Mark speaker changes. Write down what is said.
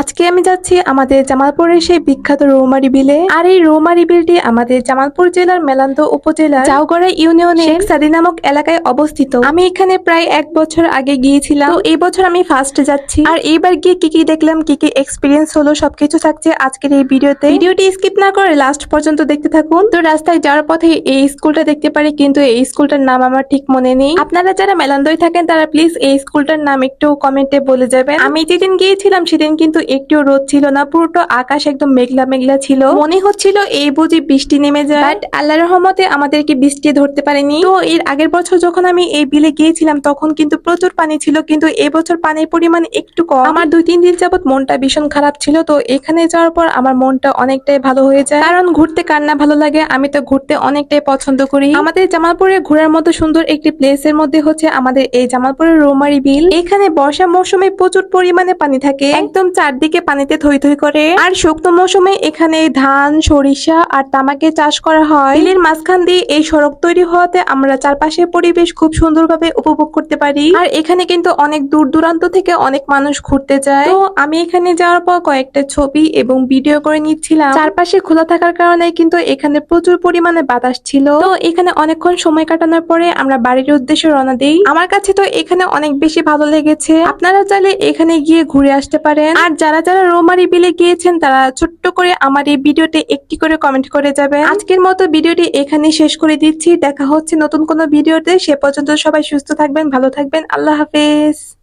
Speaker 1: আজকে আমি যাচ্ছি আমাদের জামালপুরের সেই বিখ্যাত রৌমারি বিলে। আর এই রৌমারি বিলটি আমাদের জামালপুর জেলার মেলান্দ উপজেলা চাউগড়া ইউনিয়নের শেখ সাদি নামক এলাকায় অবস্থিত। আমি এখানে প্রায় এক বছর আগে গিয়েছিলাম। তো এই বছর আমি ফার্স্ট যাচ্ছি। আর এইবার গিয়ে কি কি দেখলাম, কি কি এক্সপিরিয়েন্স হলো, সবকিছু থাকছে আজকের এই ভিডিওতে। ভিডিওটি স্কিপ না করে লাস্ট পর্যন্ত দেখতে থাকুন। তো রাস্তায় যাওয়ার পথে এই স্কুলটা দেখতে পারি, কিন্তু এই স্কুলটার নাম আমার ঠিক মনে নেই। আপনারা যারা মেলান্দই থাকেন, তারা প্লিজ এই স্কুলটার নাম একটু কমেন্টে বলে যাবেন। আমি যেদিন গিয়েছিলাম, সেদিন কিন্তু একটু রোদ ছিল না, পুরোটা আকাশ একদম মেঘলা মেঘলা ছিল। মনে হচ্ছিল এই বুঝি বৃষ্টি নেমে যায়। বাট আল্লাহর রহমতে আমাদেরকে বৃষ্টি ধরতে পারেনি। তো এর আগের বছর যখন আমি এই বিলে গিয়েছিলাম, তখন কিন্তু প্রচুর পানি ছিল, কিন্তু এবছর পানির পরিমাণ একটু কম। আমার দুই, তিন দিন যাবত মনটা ভীষণ খারাপ ছিল, তো এখানে যাওয়ার পর আমার মনটা অনেকটাই ভালো হয়ে যায়। কারণ ঘুরতে কার না ভালো লাগে, আমি তো ঘুরতে অনেকটাই পছন্দ করি। আমাদের জামালপুরে ঘোরার মতো সুন্দর একটি প্লেসের মধ্যে হচ্ছে আমাদের এই জামালপুরের রোমারি বিল। এখানে বর্ষা মৌসুমে প্রচুর পরিমাণে পানি থাকে। একদম চারদিকে পানিতে থই থই করে। আর শুকনো মৌসুমে এখানে ধান, সরিষা আর তামাকে চাষ করা হয়। বিলের মাঝখান দিয়ে এই সড়ক তৈরি হওয়াতে আমরা চারপাশের পরিবেশ খুব সুন্দরভাবে উপভোগ করতে পারি। আর এখানে কিন্তু অনেক দূর দূরান্ত থেকে অনেক মানুষ ঘুরতে যায়। তো আমি এখানে যাওয়ার পর কয়েকটা ছবি এবং ভিডিও করে নিচ্ছিলাম। চারপাশে খোলা থাকার কারণে কিন্তু এখানে প্রচুর পরিমাণে বাতাস ছিল। তো এখানে অনেকক্ষণ সময় কাটানোর পরে আমরা বাড়ির উদ্দেশ্যে রওনা দিই। আমার কাছে তো এখানে অনেক বেশি ভালো লেগেছে। আপনারা চাইলে এখানে গিয়ে ঘুরে আসতে পারেন। আর যারা যারা রোমারি বিলে গিয়েছেন, তারা ছোট্ট করে আমার এই ভিডিওতে একটি করে কমেন্ট করে যাবে আজকের মতো ভিডিওটি এখানে শেষ করে দিচ্ছি। দেখা হচ্ছে নতুন কোনো ভিডিওতে। সে পর্যন্ত সবাই সুস্থ থাকবেন, ভালো থাকবেন। আল্লাহ হাফেজ।